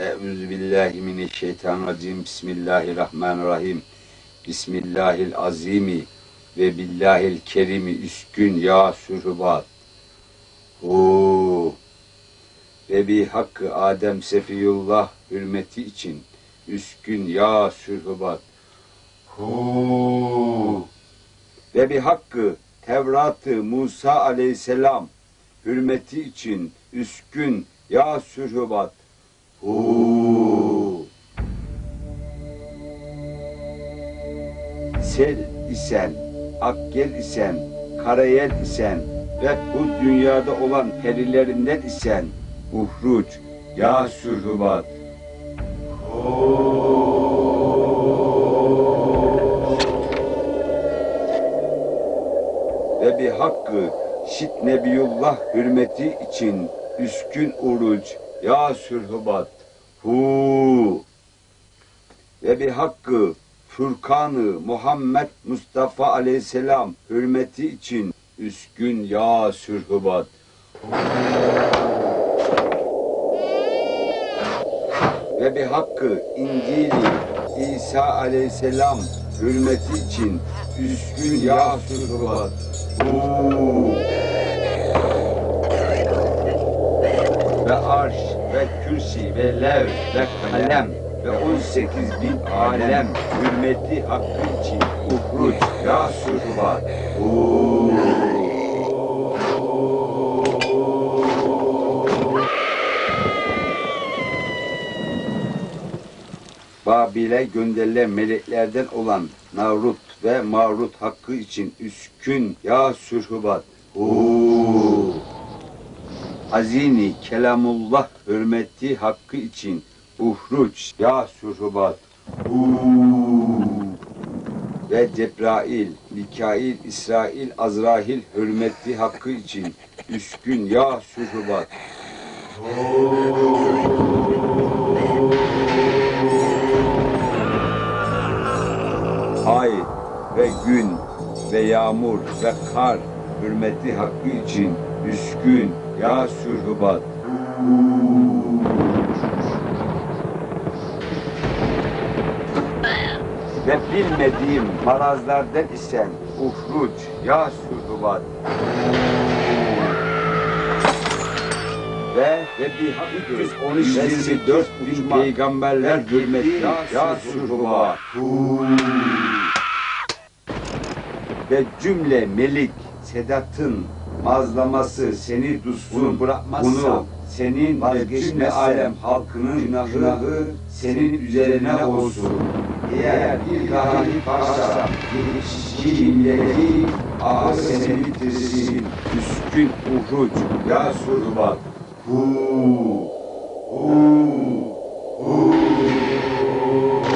Euzu billahi mineşşeytanirracim. Bismillahirrahmanirrahim. Bismillahil azimi ve billahil kerimi üskün ya sürhubat. Hu ve bi hakkı Adem Sefiyullah hürmeti için üskün ya sürhubat. Hu ve bi hakkı Tevrat'ı Musa aleyhisselam hürmeti için üskün ya sürhubat. Sel isen, akgel isen, karayel isen ve bu dünyada olan perilerinden isen uhruç ya sürhubat. ve bir hakkı şit nebiyullah hürmeti için üskün uruç ya sürhubat hu. Ve bir hakkı Furkanı Muhammed Mustafa aleyhisselam hürmeti için üskün ya sürhubat ve bir hakkı İncil'i İsa aleyhisselam hürmeti için üskün ya sürhubat Hu. Ve arş ve kürsi ve lev ve kalem ve 18 bin alem hürmeti hakkı için uhruç ya sürhubat Hu. Babil'e gönderilen meleklerden olan Navrut ve Marut hakkı için üskün ya sürhubat. Hu. Azini kelamullah hürmeti hakkı için uhruç ya sürhubat. Hu. Ve Cebrail, Mikail, İsrail, Azrahil hürmeti hakkı için üskün ya sürhubat. ay ve gün ve yağmur ve kar hürmeti hakkı için üskün ya sürhubat. Ve bilmediğim marazlardan isen uhruç ya sürhubat. Ve ve bir hakkı 13 24 bin peygamberler hürmeti ya sürhubat. ve cümle melik Sedat'ın mazlaması seni dussun Bunu bunu senin ve vazgeçmezse cümle alem halkının günahı senin üzerine olsun. Eğer bir kahin varsa yetişki milleti seni bitirsin. Üskün uhruç ya surbat. Hu. Hu. Hu.